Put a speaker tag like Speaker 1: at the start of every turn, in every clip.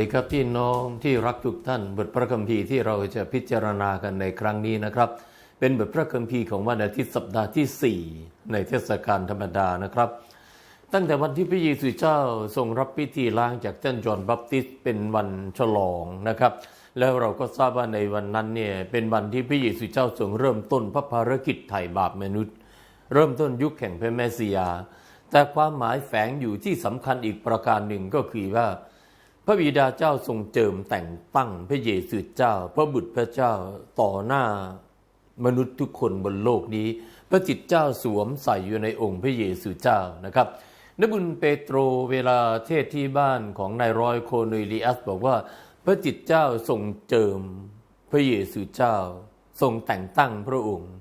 Speaker 1: ดีครับพี่น้องที่รักทุกท่านบทพระคัมภีร์ที่เราจะพิจารณากันในครั้งนี้นะครับ เป็นบทพระคัมภีร์ของวันอาทิตย์สัปดาห์ที่ 4 ในเทศกาลธรรมดานะครับ ตั้งแต่วันที่พระเยซูเจ้าทรงรับพิธีล้างจากท่านจอห์นบัพติสเป็นวันฉลองนะครับ แล้วเราก็ทราบว่าในวันนั้นเนี่ยเป็นวันที่พระเยซูเจ้าทรงเริ่มต้นพระภารกิจไถ่บาปมนุษย์ เริ่มต้นยุคแห่งพระแมสสิยา แต่ความหมายแฝงอยู่ที่สำคัญอีกประการหนึ่งก็คือว่า ระบิดาเจ้าทรงเจิมแต่งตั้งพระเยซูเจ้า พระบุตรพระเจ้าต่อหน้ามนุษย์ทุกคนบนโลกนี้ พระจิตเจ้าสวมใส่อยู่ในองค์พระเยซูเจ้านะครับนบุญเปโตรเวลาเทศที่บ้านของนายรอยโคเนลีอัสบอกว่า พระจิตเจ้าทรงเจิมพระเยซูเจ้า ทรงแต่งตั้งพระองค์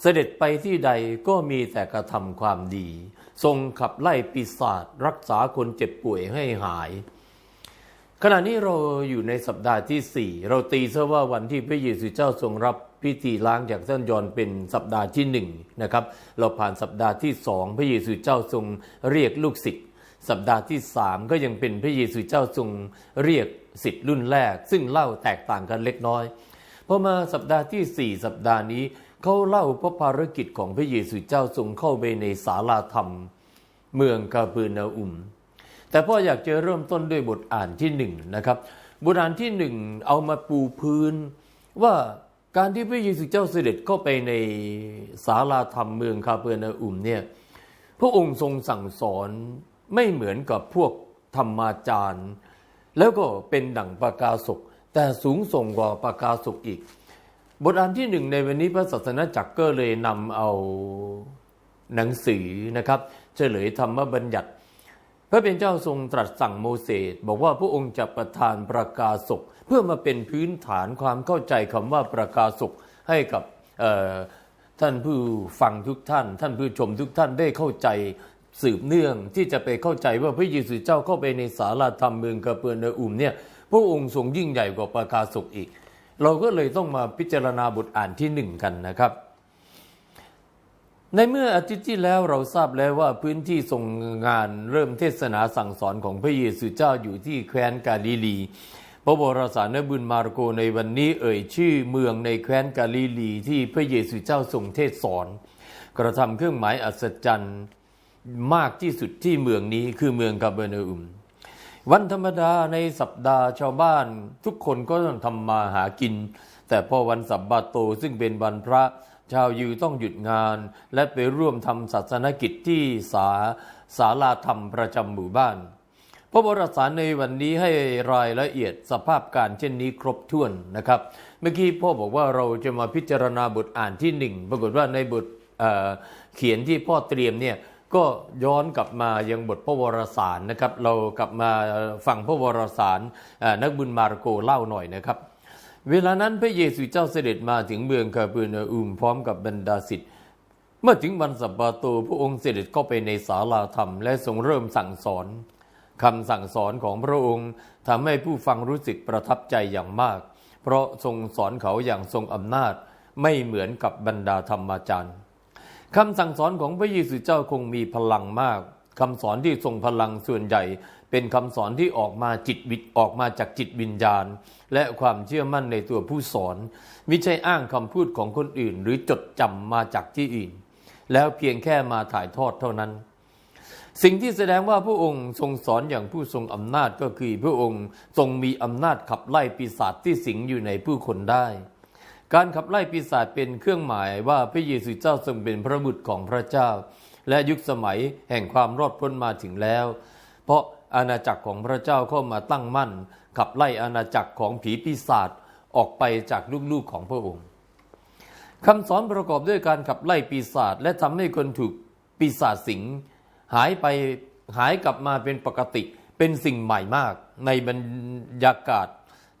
Speaker 1: เสด็จไปที่ใดก็มีแต่กระทำความดี ทรงขับไล่ปีศาจรักษาคนเจ็บป่วยให้หาย ขณะนี้เราอยู่ในสัปดาห์ที่ 4 เราตีซะว่าวันที่พระเยซูเจ้าทรงรับพิธีล้างจากท่านยอนเป็นสัปดาห์ที่หนึ่งนะครับเราผ่านสัปดาห์ที่สองพระเยซูเจ้าทรงเรียกลูกศิษย์สัปดาห์ที่สามก็ยังเป็นพระเยซูเจ้าทรงเรียกศิษย์รุ่นแรก ซึ่งเล่าแตกต่างกันเล็กน้อยพอมาสัปดาห์ที่สี่สัปดาห์นี้เขาเล่าพระภารกิจของพระเยซูเจ้าทรงเข้าไปในศาลาธรรม เมืองกาเปอร์นาอุม แต่พ่ออยากจะเริ่มต้นด้วยบทอ่านที่หนึ่งนะครับ บทอ่านที่หนึ่งเอามาปูพื้น ว่าการที่พระเยซูเจ้าเสด็จเข้าไปในศาลาธรรมเมืองคาเปอร์นาอุมเนี่ยพระองค์ทรงสั่งสอนไม่เหมือนกับพวกธรรมาจารย์ แล้วก็เป็นดั่งปากาศกแต่สูงส่งกว่าปากาศกอีก บทอ่านที่หนึ่งในวันนี้พระศาสนาจักรก็เลยนำเอาหนังสือนะครับ เฉลยธรรมบัญญัติ พระเป็นเจ้าทรงตรัสสั่งโมเสสบอกว่าพระองค์จะประทานประกาศกเพื่อมาเป็นพื้นฐานความเข้าใจคำว่าประกาศกให้กับท่านผู้ฟังทุกท่าน ท่านผู้ชมทุกท่านได้เข้าใจสืบเนื่องที่จะไปเข้าใจว่าพระเยซูเจ้าเข้าไปในศาลาธรรมเมืองกาเปอร์เนอุมเนี่ยพระองค์ทรงยิ่งใหญ่กว่าประกาศกอีก เราก็เลยต้องมาพิจารณาบทอ่านที่หนึ่งกันนะครับ ในเมื่ออาทิตย์ที่แล้วเราทราบแล้วว่าพื้นที่ทรงงานเริ่มเทศนาสั่งสอนของพระเยซูเจ้าอยู่ที่แคว้นกาลิลี พระบรสารนบุญมาระโกในวันนี้เอ่ยชื่อเมืองในแคว้นกาลิลีที่พระเยซูเจ้าทรงเทศสอน กระทำเครื่องหมายอัศจรรย์มากที่สุดที่เมืองนี้คือเมืองกาเบเนอุม วันธรรมดาในสัปดาห์ชาวบ้าน ทุกคนก็ต้องทำมาหากิน แต่พอวันสับบาโตซึ่งเป็นวันพระ ชาวยิวต้องหยุดงาน และไปร่วมทำศาสนกิจที่สาศาลาธรรมประจำหมู่บ้าน พระบรสารในวันนี้ให้รายละเอียดสภาพการเช่นนี้ครบถ้วนนะครับ เมื่อกี้พ่อบอกว่าเราจะมาพิจารณาบทอ่านที่หนึ่งปรากฏว่าในบทเเขียนที่พ่อเตรียมเนี่ยก็ย้อนกลับมายังบทพระวรสารนะครับ เรากลับมาฟังพระวรสารนักบุญมาระโกเล่าหน่อยนะครับ เวลานั้นพระเยซูเจ้าเสด็จมาถึงเมืองคาเปอร์นาอุมพร้อมกับบรรดาศิษย์เมื่อถึงวันสัปปาโตพระองค์เสด็จเข้าไปในศาลาธรรม และทรงเริ่มสั่งสอนคำสั่งสอนของพระองค์ทำให้ผู้ฟังรู้สึกประทับใจอย่างมาก เพราะทรงสอนเขาอย่างทรงอำนาจไม่เหมือนกับบรรดาธรรมาจารย์คำสั่งสอนของพระเยซูเจ้าคงมีพลังมากคำสอนที่ทรงพลังส่วนใหญ่ เป็นคำสอนที่ออกมาจิตวิออกมาจากจิตวิญญาณ และความเชื่อมั่นในตัวผู้สอนไม่ใช่อ้างคำพูดของคนอื่น หรือจดจำมาจากที่อื่น แล้วเพียงแค่มาถ่ายทอดเท่านั้น สิ่งที่แสดงว่าพระองค์ทรงสอนอย่างผู้ทรงอำนาจก็คือพระองค์ทรงมีอำนาจขับไล่ปีศาจที่สิงอยู่ในผู้คนได้ การขับไล่ปีศาจเป็นเครื่องหมายว่าพระเยซูเจ้าทรงเป็นพระบุตรของพระเจ้า และยุคสมัยแห่งความรอดพ้นมาถึงแล้ว เพราะ อาณาจักรของพระเจ้าเข้ามาตั้งมั่น ขับไล่อาณาจักรของผีปีศาจออกไปจากลูกๆของพระองค์คำสอนประกอบด้วยการขับไล่ปีศาจและทำให้คนถูกปีศาจสิงหายไปหายกลับมาเป็นปกติเป็นสิ่งใหม่มาก ในบรรยากาศ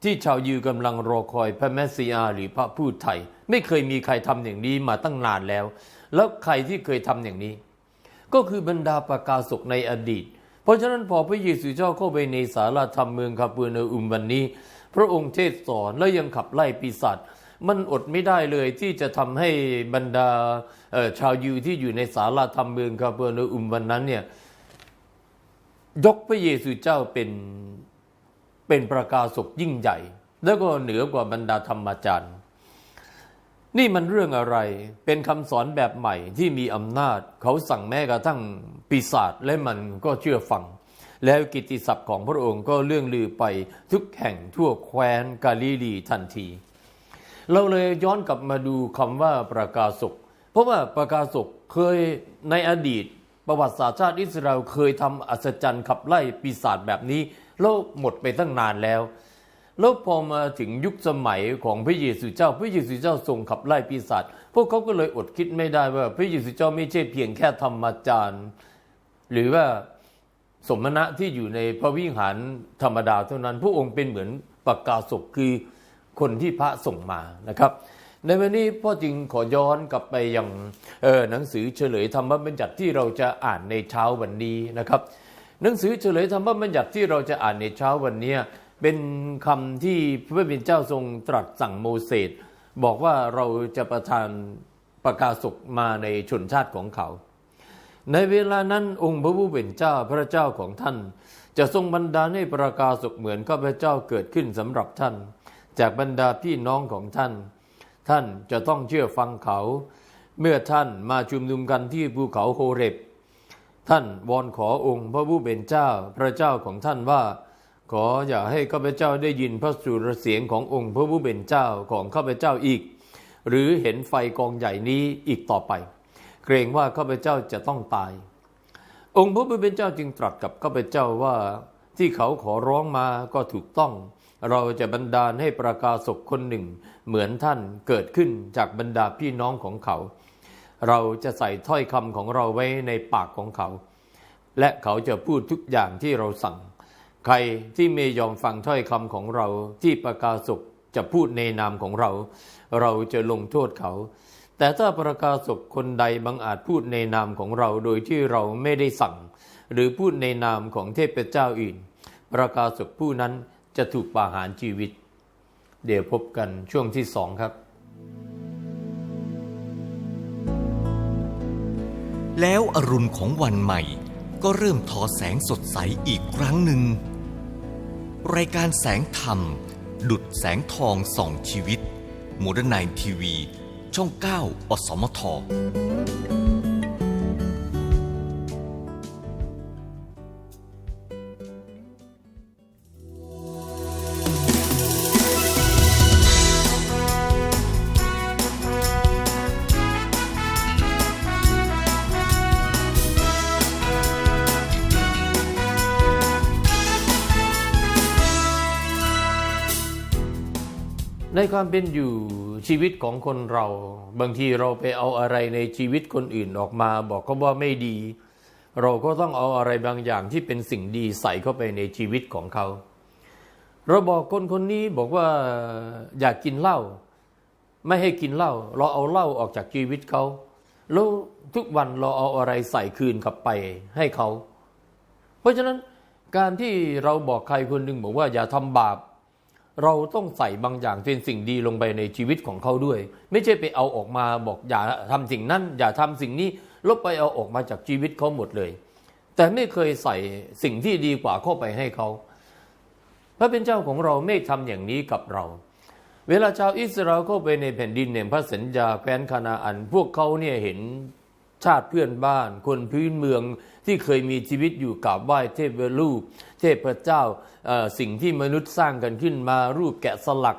Speaker 1: ที่ชาวยิวกำลังรอคอยพระแมสสิอาหรือพระผู้ไทยไม่เคยมีใครทำอย่างนี้มาตั้งนานแล้ว แล้วใครที่เคยทำอย่างนี้ ก็คือบรรดาประกาศกในอดีต เพราะฉะนั้นพอพระเยซูเจ้าเข้าไปในศาลาธรรมเมืองคาเปอร์เนอุมวันนี้ พระองค์เทศสอนแล้วยังขับไล่ปีศาจมันอดไม่ได้เลยที่จะทำให้บรรดาชาวยิวที่อยู่ในศาลาธรรมเมืองคาเปอร์เนอุมวันนั้นเนี่ยยกพระเยซูเจ้าเป็นเป็นประกาศกยิ่งใหญ่ แล้วก็เหนือกว่าบรรดาธรรมาจารย์ นี่มันเรื่องอะไร เป็นคำสอนแบบใหม่ที่มีอำนาจ เขาสั่งแม้กระทั่งปีศาจและมันก็เชื่อฟัง แล้วกิตติศัพท์ของพระองค์ก็เรื่องลือไปทุกแห่งทั่วแคว้นกาลิลีทันที เราเลยย้อนกลับมาดูคำว่าประกาศก เพราะว่าประกาศกเคยในอดีต ประวัติศาสตร์ชาติอิสราเอลเคยทำอัศจรรย์ขับไล่ปีศาจแบบนี้แล้วหมดไปตั้งนานแล้ว แล้วพอมาถึงยุคสมัยของพระเยซูเจ้า พระเยซูเจ้าทรงขับไล่ปีศาจพวกเขาก็เลยอดคิดไม่ได้ว่า พระเยซูเจ้าไม่ใช่เพียงแค่ธรรมจารย์ หรือว่าสมณะที่อยู่ในพระวิหารธรรมดาเท่านั้น พระองค์เป็นเหมือนประกาศกคือคนที่พระส่งมานะครับ ในวันนี้พ่อจึงขอย้อนกลับไปยังหนังสือเฉลยธรรมบัญญัติที่เราจะอ่านในเช้าวันนี้นะครับ หนังสือเฉลยธรรมบัญญัติที่เราจะอ่านในเช้าวันนี้ เป็นคำที่พระผู้เป็นเจ้าทรงตรัสสั่งโมเสสบอกว่าเราจะประทานประกาศกมาในชนชาติของเขา ในเวลานั้นองค์พระผู้เป็นเจ้าพระเจ้าของท่าน จะทรงบันดาลให้ประกาศกเหมือนข้าพเจ้าเกิดขึ้นสำหรับท่าน จากบรรดาพี่น้องของท่าน ท่านจะต้องเชื่อฟังเขา เมื่อท่านมาชุมนุมกันที่ภูเขาโฮเรบท่านวอนขอองค์พระผู้เป็นเจ้าพระเจ้าของท่านว่า ขออย่าให้ข้าพเจ้าได้ยินพระสุรเสียงขององค์พระผู้เป็นเจ้าของข้าพเจ้าอีก หรือเห็นไฟกองใหญ่นี้อีกต่อไป เกรงว่าข้าพเจ้าจะต้องตาย องค์พระผู้เป็นเจ้าจึงตรัสกับข้าพเจ้าว่าที่เขาขอร้องมาก็ถูกต้อง เราจะบันดาลให้ประกาศกคนหนึ่ง เหมือนท่านเกิดขึ้นจากบรรดาพี่น้องของเขา เราจะใส่ถ้อยคำของเราไว้ในปากของเขา และเขาจะพูดทุกอย่างที่เราสั่ง ใครที่ไม่ยอมฟังถ้อยคำของเราที่ประกาศกจะพูดในนามของเรา เราจะลงโทษเขา แต่ถ้าประกาศกคนใดบังอาจพูดในนามของเราโดยที่เราไม่ได้สั่ง หรือพูดในนามของเทพเจ้าอื่น ประกาศกผู้นั้นจะถูกประหารชีวิต เดี๋ยวพบกันช่วงที่สองครับ
Speaker 2: แล้วอรุณของวันใหม่ก็เริ่มทอแสงสดใสอีกครั้งหนึ่ง รายการแสงธรรม ดุดแสงทองส่องชีวิตโมเดิร์นไนทีวี ช่อง 9 อสมท
Speaker 1: ในความเป็นอยู่ชีวิตของคนเรา บางทีเราไปเอาอะไรในชีวิตคนอื่นออกมา บอกเขาว่าไม่ดี เราก็ต้องเอาอะไรบางอย่างที่เป็นสิ่งดีใส่เข้าไปในชีวิตของเขา เราบอกคนคนนี้บอกว่าอยากกินเหล้าไม่ให้กินเหล้าเราเอาเหล้าออกจากชีวิตเขาแล้วทุกวันเราเอาอะไรใส่คืนกลับไปให้เขา เพราะฉะนั้นการที่เราบอกใครคนหนึ่งบอกว่าอย่าทำบาป เราต้องใส่บางอย่างเป็นสิ่งดีลงไปในชีวิตของเขาด้วย ไม่ใช่ไปเอาออกมาบอกอย่าทำสิ่งนั้น อย่าทำสิ่งนี้ลบไปเอาออกมาจากชีวิตเขาหมดเลย แต่ไม่เคยใส่สิ่งที่ดีกว่าเข้าไปให้เขาพระเป็นเจ้าของเราไม่ทำอย่างนี้กับเรา เวลาชาวอิสราเอลเข้าไปในแผ่นดินแห่งพระสัญญาแคว้นคานาอัน พวกเขาเนี่ยเห็น ชาติเพื่อนบ้าน คนพื้นเมืองที่เคยมีชีวิตอยู่กับไหว้เทพรูป เทพเจ้าสิ่งที่มนุษย์สร้างกันขึ้นมารูปแกะสลัก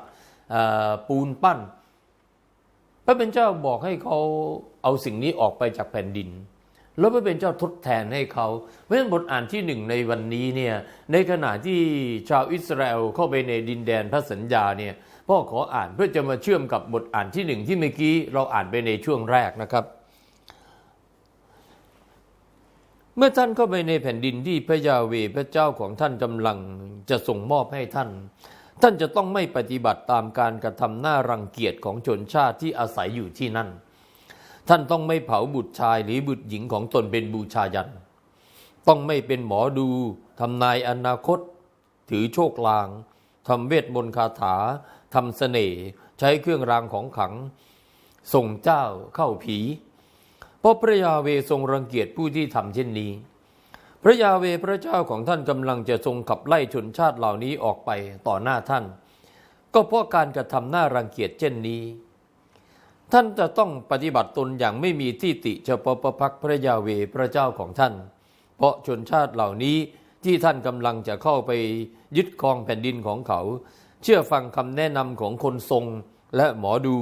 Speaker 1: ปูนปั้น พระเป็นเจ้าบอกให้เขาเอาสิ่งนี้ออกไปจากแผ่นดิน แล้วพระเป็นเจ้าทดแทนให้เขาเพราะฉะนั้นบทอ่านที่หนึ่งในวันนี้เนี่ยในขณะที่ชาวอิสราเอลเข้าไปในดินแดนพระสัญญาเนี่ยพ่อขออ่านเพื่อจะมาเชื่อมกับบทอ่านที่หนึ่งที่เมื่อกี้เราอ่านไปในช่วงแรกนะครับ เมื่อท่านเข้าไปในแผ่นดินที่พระยาเวพระเจ้าของท่านกำลังจะส่งมอบให้ท่าน ท่านจะต้องไม่ปฏิบัติตามการกระทำหน้ารังเกียจของชนชาติที่อาศัยอยู่ที่นั่น ท่านต้องไม่เผาบุตรชายหรือบุตรหญิงของตนเป็นบูชายัน ต้องไม่เป็นหมอดูทำนายอนาคต ถือโชคลางทำเวทมนต์คาถาทำเสน่ห์ใช้เครื่องรางของขลัง ส่งเจ้าเข้าผี เพราะพระยาเวทรงรังเกียจผู้ที่ทำเช่นนี้ พระยาเวพระเจ้าของท่านกำลังจะทรงขับไล่ชนชาติเหล่านี้ออกไปต่อหน้าท่าน ก็เพราะการกระทำหน้ารังเกียจเช่นนี้ ท่านจะต้องปฏิบัติตนอย่างไม่มีที่ติเฉพาะประพักพระยาเวพระเจ้าของท่าน เพราะชนชาติเหล่านี้ที่ท่านกำลังจะเข้าไปยึดครองแผ่นดินของเขา เชื่อฟังคำแนะนำของคนทรงและหมอดู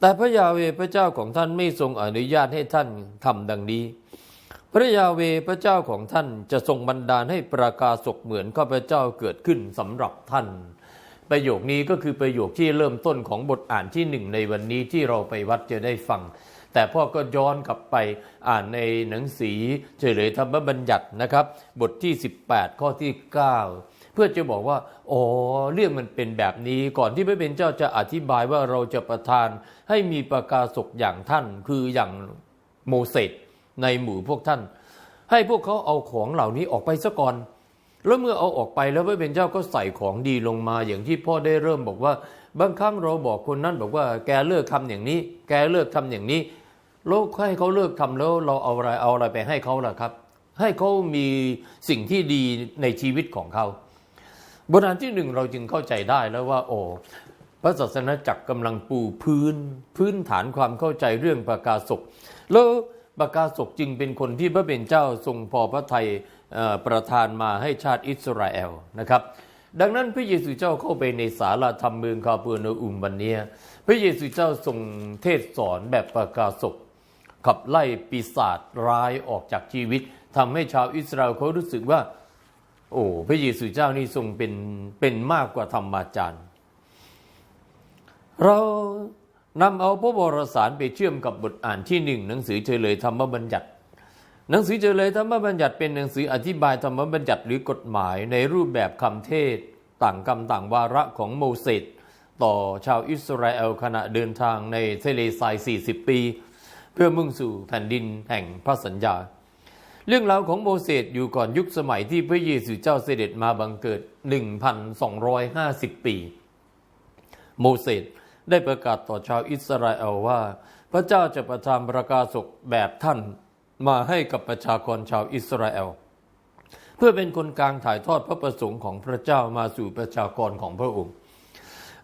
Speaker 1: แต่พระยาเวพระเจ้าของท่านไม่ทรงอนุญาตให้ท่านทำดังนี้ พระยาเวพระเจ้าของท่านจะทรงบันดาลให้ประกาศกเหมือนข้าพเจ้าเกิดขึ้นสำหรับท่าน ประโยคนี้ก็คือประโยคที่เริ่มต้นของบทอ่านที่หนึ่งในวันนี้ที่เราไปวัดจะได้ฟัง แต่พ่อก็ย้อนกลับไปอ่านในหนังสือเฉลยธรรมบัญญัตินะครับ บทที่ 18 ข้อที่ 9 พื่อจะบอกว่าอ๋อเรื่องมันเป็นแบบนี้ก่อนที่พระเป็นเจ้าจะอธิบายว่าเราจะประทานให้มีประกาศกอย่างท่าน คืออย่างโมเสสในหมู่พวกท่าน ให้พวกเขาเอาของเหล่านี้ออกไปซะก่อนแล้วเมื่อเอาออกไปแล้วพระเป็นเจ้าก็ใส่ของดีลงมาอย่างที่พ่อได้เริ่มบอกว่า บางครั้งเราบอกคนนั้นบอกว่าแกเลิกทำอย่างนี้ แกเลิกทำอย่างนี้แล้วให้เขาเลิกทำแล้วเราเอาอะไรเอาอะไรไปให้เขาล่ะครับ ให้เขามีสิ่งที่ดีในชีวิตของเขา บทอ่านที่หนึ่งเราจึงเข้าใจได้แล้วว่า โอ้พระศาสนาจักรกำลังปูพื้น พื้นฐานความเข้าใจเรื่องประกาศกแล้วประกาศกจึงเป็นคนที่พระเป็นเจ้าทรงพอพระทัยประทานมาให้ชาติอิสราเอลนะครับดังนั้นพระเยซูเจ้าเข้าไปในศาลาธรรมเมืองคาเปอร์นอุมวันเนี้ยพระเยซูเจ้าทรงเทศสอนแบบประกาศกขับไล่ปีศาจร้ายออกจากชีวิตทำให้ชาวอิสราเอลเขารู้สึกว่า โอ้พระเยซูเจ้านี่ทรงเป็นเป็นมากกว่าธรรมาจารย์ เรานำเอาพระบรสารไปเชื่อมกับบทอ่านที่หนึ่งหนังสือเฉลยธรรมบัญญัติ หนังสือเฉลยธรรมบัญญัติเป็นหนังสืออธิบายธรรมบัญญัติหรือกฎหมายในรูปแบบคำเทศ ต่างคำต่างวาระของโมเสสต่อชาวอิสราเอลขณะเดินทางในทะเลทราย 40 ปี เพื่อมุ่งสู่แผ่นดินแห่งพระสัญญา เรื่องราวของโมเสสอยู่ก่อนยุคสมัยที่พระเยซูเจ้าเสด็จมาบังเกิด 1,250 ปี โมเสสได้ประกาศต่อชาวอิสราเอลว่า พระเจ้าจะประทานประกาศกแบบท่านมาให้กับประชากรชาวอิสราเอล เพื่อเป็นคนกลางถ่ายทอดพระประสงค์ของพระเจ้ามาสู่ประชากรของพระองค์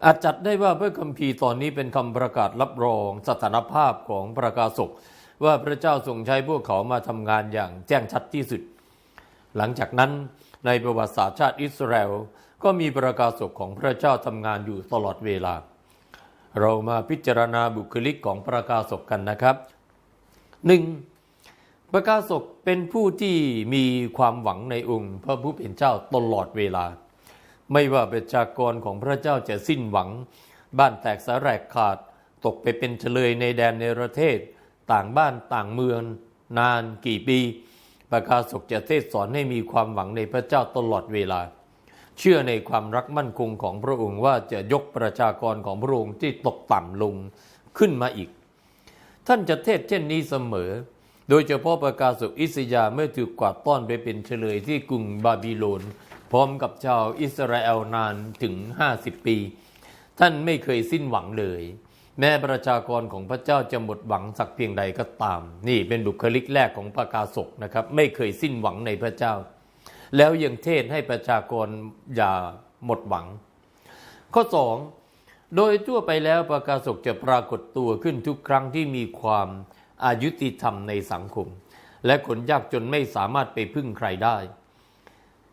Speaker 1: อาจจัดได้ว่าพระคัมภีร์ตอนนี้เป็นคำประกาศรับรองสถานภาพของประกาศก ว่าพระเจ้าทรงใช้พวกเขามาทำงานอย่างแจ้งชัดที่สุด หลังจากนั้นในประวัติศาสตร์ชาติอิสราเอลก็มีประกาศกของพระเจ้าทำงานอยู่ตลอดเวลา เรามาพิจารณาบุคลิกของประกาศกกันนะครับหนึ่งประกาศกเป็นผู้ที่มีความหวังในองค์ พระผู้เป็นเจ้าตลอดเวลา ไม่ว่าประชากรของพระเจ้าจะสิ้นหวัง บ้านแตกสาแรกขาด ตกไปเป็นเฉลยในแดนในประเทศ ต่างบ้านต่างเมือง นานกี่ปี ประกาศกจะเทศสอนให้มีความหวังในพระเจ้าตลอดเวลา เชื่อในความรักมั่นคงของพระองค์ว่าจะยกประชากรของพระองค์ที่ตกต่ำลงขึ้นมาอีก ท่านจะเทศเช่นนี้เสมอ โดยเฉพาะประกาศกอิสยาเมื่อถูกกวาดต้อนไปเป็นเฉลยที่กรุงบาบิโลน พร้อมกับชาวอิสราเอลนานถึง 50 ปี ท่านไม่เคยสิ้นหวังเลย แม้ประชากรของพระเจ้าจะหมดหวังสักเพียงใดก็ตาม นี่เป็นบุคลิกแรกของประกาศกนะครับ ไม่เคยสิ้นหวังในพระเจ้า แล้วยังเทศให้ประชากรอย่าหมดหวัง ข้อสองโดยทั่วไปแล้วประกาศกจะปรากฏตัวขึ้นทุกครั้งที่มีความอายุติธรรมในสังคม และคนยากจนไม่สามารถไปพึ่งใครได้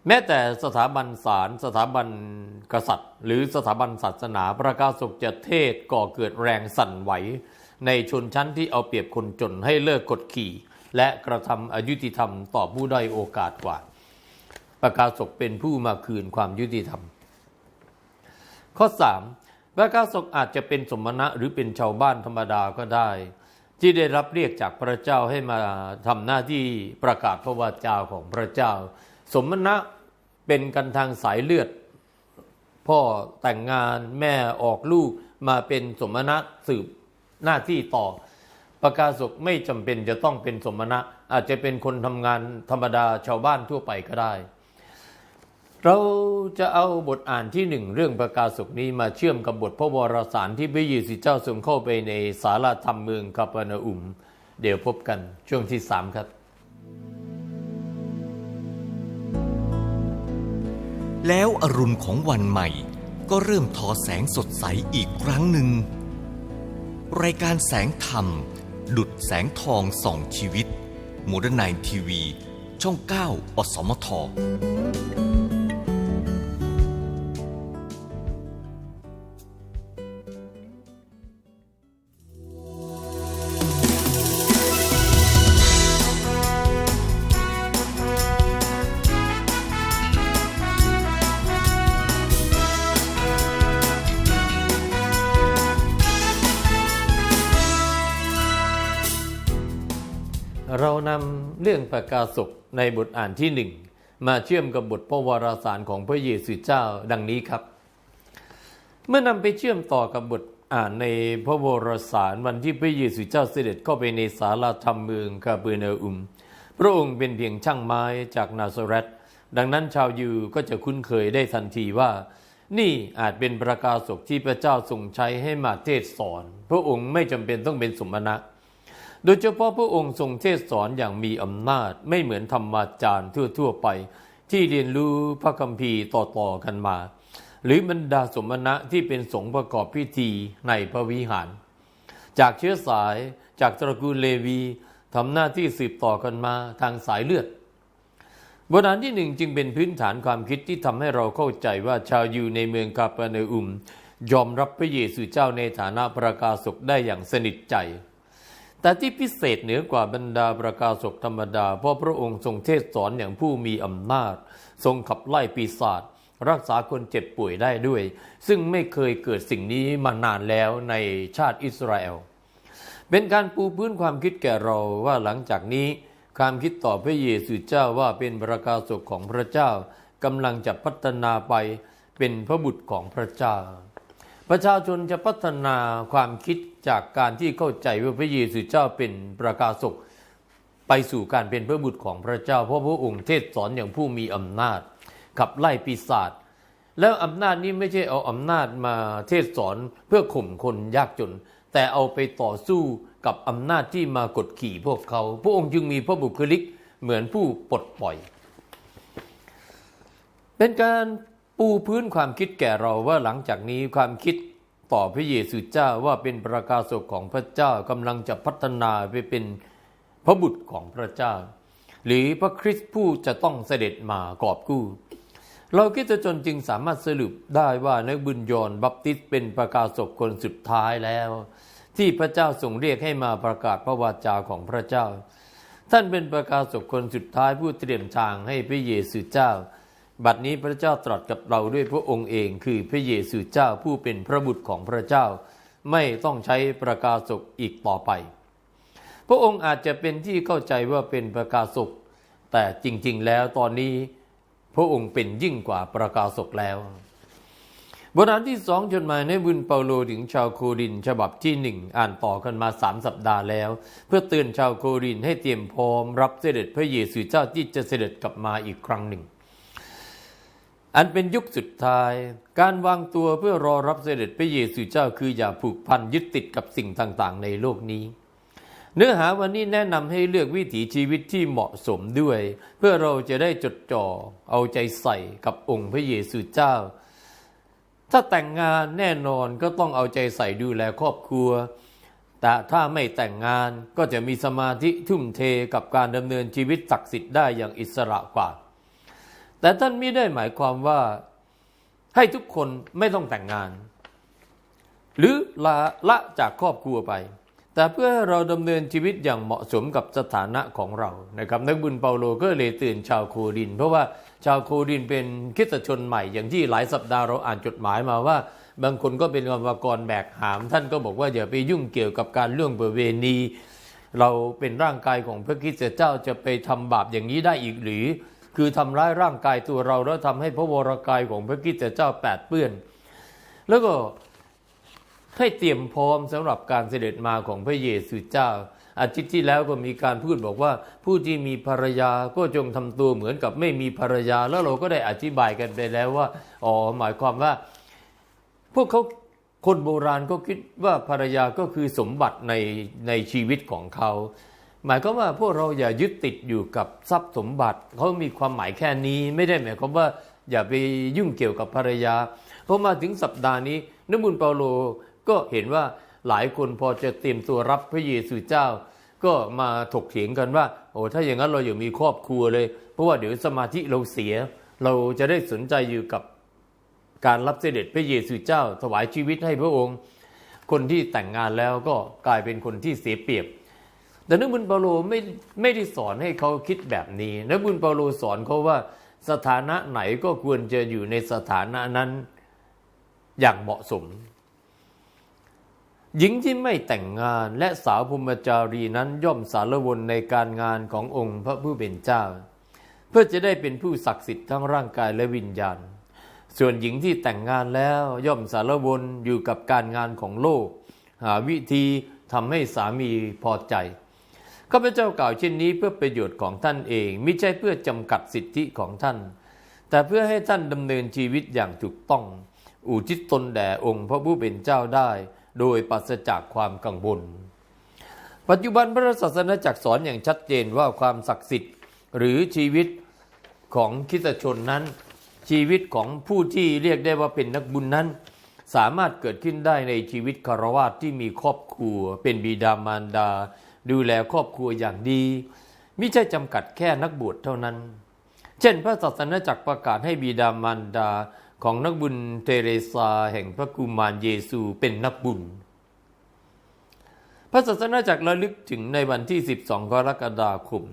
Speaker 1: แม้แต่สถาบันศาลสถาบันกษัตริย์ หรือสถาบันศาสนาประกาศกจะเทศก่อเกิดแรงสั่นไหว ในชนชั้นที่เอาเปรียบคนจนให้เลิกกดขี่ และกระทำอายุติธรรมต่อผู้ด้อยโอกาสกว่า ประกาศกเป็นผู้มาคืนความยุติธรรม ข้อ 3. ประกาศกอาจจะเป็นสมณะหรือเป็นชาวบ้านธรรมดาก็ได้ ที่ได้รับเรียกจากพระเจ้าให้มาทำหน้าที่ประกาศพระวาจาของพระเจ้า สมณะเป็นกันทางสายเลือด พ่อแต่งงานแม่ออกลูกมาเป็นสมณะสืบหน้าที่ต่อ ประกาศกไม่จำเป็นจะต้องเป็นสมณะ อาจจะเป็นคนทำงานธรรมดาชาวบ้านทั่วไปก็ได้ เราจะเอาบทอ่านที่หนึ่งเรื่องประกาศกนี้มาเชื่อมกับบทพระวรสารที่พระเยซูเจ้าทรงเข้าไปในศาลาธรรมเมืองคาปอร์นาอุม เดี๋ยวพบกันช่วงที่สามครับ
Speaker 2: แล้วอรุณของวันใหม่ก็เริ่มทอแสงสดใสอีกครั้งหนึ่ง รายการแสงธรรม ดุดแสงทองส่องชีวิตโมเดิร์นไนทีวี ช่อง 9 อสมท
Speaker 1: เรานำเรื่องประกาศกในบทอ่านที่หนึ่งมาเชื่อมกับบทพระวารสารของพระเยซูเจ้าดังนี้ครับ เมื่อนำไปเชื่อมต่อกับบทอ่านในพระวรสารวันที่พระเยซูเจ้าเสด็จเข้าไปในศาลาธรรมเมืองคาเปอร์เนอุม พระองค์เป็นเพียงช่างไม้จากนาซาเรตดังนั้นชาวยูก็จะคุ้นเคยได้ทันทีว่า นี่อาจเป็นประกาศกที่พระเจ้าทรงใช้ให้มาเทศสอน พระองค์ไม่จำเป็นต้องเป็นสมณะ โดยเฉพาะพระองค์ทรงเทศสอนอย่างมีอำนาจไม่เหมือนธรรมาจารย์ทั่วๆไป ที่เรียนรู้พระคัมภีร์ต่อๆกันมา หรือบรรดาสมณะที่เป็นสงฆ์ประกอบพิธีในพระวิหาร จากเชื้อสายจากตระกูลเลวีทำหน้าที่สืบต่อกันมาทางสายเลือดบทอ่านที่หนึ่งจึงเป็นพื้นฐานความคิดที่ทำให้เราเข้าใจว่าชาวยูในเมืองกาปอร์เนอุม ยอมรับพระเยซูเจ้าในฐานะประกาศกได้อย่างสนิทใจ แต่ที่พิเศษเหนือกว่าบรรดาประกาศกธรรมดา เพราะพระองค์ทรงเทศสอนอย่างผู้มีอำนาจ ทรงขับไล่ปีศาจรักษาคนเจ็บป่วยได้ด้วย ซึ่งไม่เคยเกิดสิ่งนี้มานานแล้วในชาติอิสราเอล เป็นการปูพื้นความคิดแก่เราว่าหลังจากนี้ ความคิดต่อพระเยซูเจ้าว่าเป็นประกาศกของพระเจ้ากำลังจะพัฒนาไปเป็นพระบุตรของพระเจ้า ประชาชนจะพัฒนาความคิดจากการที่เข้าใจว่าพระเยซูเจ้าเป็นประกาศกไปสู่การเป็นพระบุตรของพระเจ้า เพราะพระองค์เทศสอนอย่างผู้มีอำนาจ ขับไล่ปีศาจแล้วอำนาจนี้ไม่ใช่เอาอำนาจมาเทศสอนเพื่อข่มคนยากจน แต่เอาไปต่อสู้กับอำนาจที่มากดขี่พวกเขา พระองค์จึงมีพระบุคลิกเหมือนผู้ปลดปล่อย เป็นการ ปูพื้นความคิดแก่เราว่าหลังจากนี้ความคิดต่อพระเยซูเจ้าว่าเป็นประกาศกของพระเจ้ากำลังจะพัฒนาไปเป็นพระบุตรของพระเจ้า หรือพระคริสต์ผู้จะต้องเสด็จมากอบกู้ เราคิดจะจนจึงสามารถสรุปได้ว่านักบุญยอนบัพติสเป็นประกาศกคนสุดท้ายแล้ว ที่พระเจ้าทรงเรียกให้มาประกาศพระวาจาของพระเจ้า ท่านเป็นประกาศกคนสุดท้ายผู้เตรียมทางให้พระเยซูเจ้า บัดนี้พระเจ้าตรัสกับเราด้วยพระองค์เองคือพระเยซูเจ้าผู้เป็นพระบุตรของพระเจ้า ไม่ต้องใช้ประกาศกอีกต่อไป พระองค์อาจจะเป็นที่เข้าใจว่าเป็นประกาศกแต่จริงๆแล้วตอนนี้พระองค์เป็นยิ่งกว่าประกาศกแล้วบทอ่านที่สองจดหมายในบุญเปาโลถึงชาวโครินฉบับที่หนึ่งอ่านต่อกันมาสามสัปดาห์แล้ว เพื่อเตือนชาวโครินให้เตรียมพร้อมรับเสด็จพระเยซูเจ้าที่จะเสด็จกลับมาอีกครั้งหนึ่ง อันเป็นยุคสุดท้าย การวางตัวเพื่อรอรับเสด็จพระเยซูเจ้าคืออย่าผูกพันยึดติดกับสิ่งต่างๆ ในโลกนี้ เนื้อหาวันนี้แนะนำให้เลือกวิถีชีวิตที่เหมาะสมด้วย เพื่อเราจะได้จดจ่อเอาใจใส่กับองค์พระเยซูเจ้า ถ้าแต่งงานแน่นอนก็ต้องเอาใจใส่ดูแลครอบครัว แต่ถ้าไม่แต่งงานก็จะมีสมาธิทุ่มเทกับการดำเนินชีวิตศักดิ์สิทธิ์ได้อย่างอิสระกว่า แต่ท่านไม่ได้หมายความว่าให้ทุกคนไม่ต้องแต่งงาน หรือละละจากครอบครัวไป แต่เพื่อให้เราดำเนินชีวิตอย่างเหมาะสมกับสถานะของเรานะครับ นักบุญเปาโลก็เลยเตือนชาวโคริน เพราะว่าชาวโครินเป็นคิสตชนใหม่ อย่างที่หลายสัปดาห์เราอ่านจดหมายมาว่า บางคนก็เป็นกรรมกรแบกหาม ท่านก็บอกว่าอย่าไปยุ่งเกี่ยวกับการล่วงประเวณี เราเป็นร่างกายของพระคริสต์เจ้าจะไปทำบาปอย่างนี้ได้อีกหรือ คือทำร้ายร่างกายตัวเราแล้วทำให้พระวรากายของพระคริตเจ้าแปดเปื้อน แล้วก็ให้เตรียมพร้อมสำหรับการเสด็จมาของพระเยซูเจ้า อาทิตย์ที่แล้วก็มีการพูดบอกว่า ผู้ที่มีภรรยาก็จงทำตัวเหมือนกับไม่มีภรรยา แล้วเราก็ได้อธิบายกันไปแล้วว่าอ๋อหมายความว่า พวกเขาคนโบราณก็คิดว่าภรรยาก็คือสมบัติในในชีวิตของเขา หมายความว่าพวกเราอย่ายึดติดอยู่กับทรัพย์สมบัติเขามีความหมายแค่นี้ไม่ได้หมายความว่าอย่าไปยุ่งเกี่ยวกับภรรยาพอมาถึงสัปดาห์นี้นบุญเปาโลก็เห็นว่าหลายคนพอจะเตรียมตัวรับพระเยซูเจ้า ก็มาถกเถียงกันว่า โอ้ถ้าอย่างนั้นเราอย่ามีครอบครัวเลย เพราะว่าเดี๋ยวสมาธิเราเสีย เราจะได้สนใจอยู่กับการรับเสด็จพระเยซูเจ้าถวายชีวิตให้พระองค์ คนที่แต่งงานแล้วก็กลายเป็นคนที่เสียเปรียบ แต่นักบุญเปาโลไม่ไม่ได้สอนให้เขาคิดแบบนี้นักบุญเปาโลสอนเขาว่าสถานะไหนก็ควรจะอยู่ในสถานะนั้นอย่างเหมาะสม หญิงที่ไม่แต่งงานและสาวพรมจารีนั้นย่อมสารวนในการงานขององค์พระผู้เป็นเจ้า เพื่อจะได้เป็นผู้ศักดิ์สิทธิ์ทั้งร่างกายและวิญญาณ ส่วนหญิงที่แต่งงานแล้วย่อมสารวนอยู่กับการงานของโลก หาวิธีทำให้สามีพอใจ ข้าพเจ้ากล่าวเช่นนี้เพื่อประโยชน์ของท่านเองไม่ใช่เพื่อจำกัดสิทธิของท่าน แต่เพื่อให้ท่านดำเนินชีวิตอย่างถูกต้อง อุทิศตนแด่องค์พระผู้เป็นเจ้าได้ โดยปราศจากความกังวลปัจจุบันพระศาสนาจักสอนอย่างชัดเจนว่าความศักดิ์สิทธิ์หรือชีวิตของคิตชนนั้น ชีวิตของผู้ที่เรียกได้ว่าเป็นนักบุญนั้น สามารถเกิดขึ้นได้ในชีวิตคารวะที่มีครอบครัว เป็นบิดามารดา ดูแลครอบครัวอย่างดีไม่ใช่จำกัดแค่นักบวชเท่านั้น เช่นพระศาสนาจักรประกาศให้บิดามารดาของนักบุญเทเรซาแห่งพระกุมารเยซูเป็นนักบุญ พระศาสนาจักรระลึกถึงในวันที่ 12 กรกฎาคม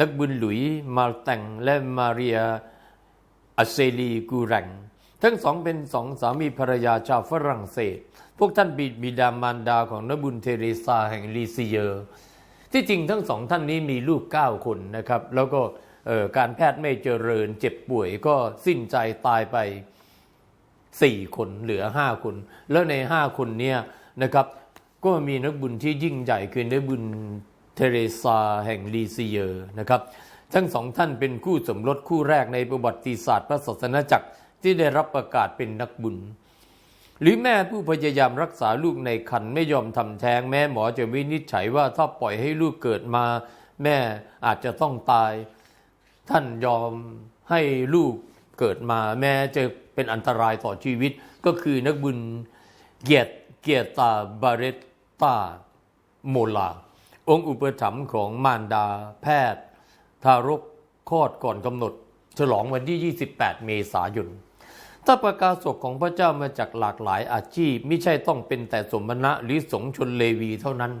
Speaker 1: นักบุญหลุยมารแตงและมาเรียอัเซลีกูแรงทั้งสองเป็นสองสามีภรรยาชาวฝรั่งเศส พวกท่านบิดบิดามารดาของนักบุญเทเรซาแห่งลีซิเยอร์ที่จริงทั้งสองท่านนี้มีลูกเก้าคนนะครับ แล้วก็การแพทย์ไม่เจริญเจ็บป่วยก็สิ้นใจตายไปสี่คนเหลือห้าคน แล้วในห้าคนเนี้ยนะครับก็มีนักบุญที่ยิ่งใหญ่คือนักบุญเทเรซาแห่งลีซิเยอร์นะครับ ทั้งสองท่านเป็นคู่สมรสคู่แรกในประวัติศาสตร์พระศาสนาจักรที่ได้รับประกาศเป็นนักบุญ หรือแม่ผู้พยายามรักษาลูกในครรภ์ไม่ยอมทำแท้ง แม่หมอจะวินิจฉัยว่าถ้าปล่อยให้ลูกเกิดมา แม่อาจจะต้องตาย ท่านยอมให้ลูกเกิดมา แม้จะเป็นอันตรายต่อชีวิต ก็คือนักบุญเกียรติเกียรตาบาเรตตาโมลา องค์อุปถัมภ์ของมารดาแพทย์ ทารกคลอดก่อนกำหนด ฉลองวันที่ 28 เมษายน ถ้าประกาศกของพระเจ้ามาจากหลากหลายอาชีพไม่ใช่ต้องเป็นแต่สมณะหรือสงชนเลวีเท่านั้น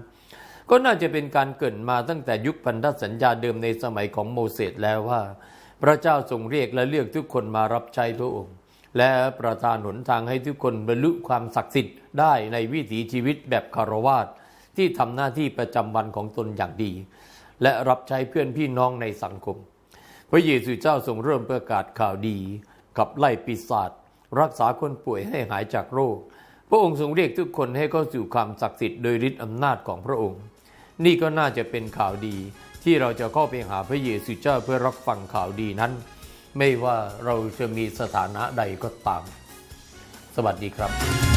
Speaker 1: ก็น่าจะเป็นการเกิดมาตั้งแต่ยุคพันธสัญญาเดิมในสมัยของโมเสสแล้วว่า พระเจ้าทรงเรียกและเลือกทุกคนมารับใช้พระองค์ และประทานหนทางให้ทุกคนบรรลุความศักดิ์สิทธิ์ได้ในวิถีชีวิตแบบคารวาสที่ทำหน้าที่ประจำวันของตนอย่างดี และรับใช้เพื่อนพี่น้องในสังคม พระเยซูเจ้าทรงเริ่มประกาศข่าวดี ขับไล่ปีศาจรักษาคนป่วยให้หายจากโรค พระองค์ทรงเรียกทุกคนให้เข้าสู่ความศักดิ์สิทธิ์โดยฤทธิอำนาจของพระองค์ นี่ก็น่าจะเป็นข่าวดีที่เราจะเข้าไปหาพระเยซูเจ้าเพื่อรับฟังข่าวดีนั้น ไม่ว่าเราจะมีสถานะใดก็ตาม สวัสดีครับ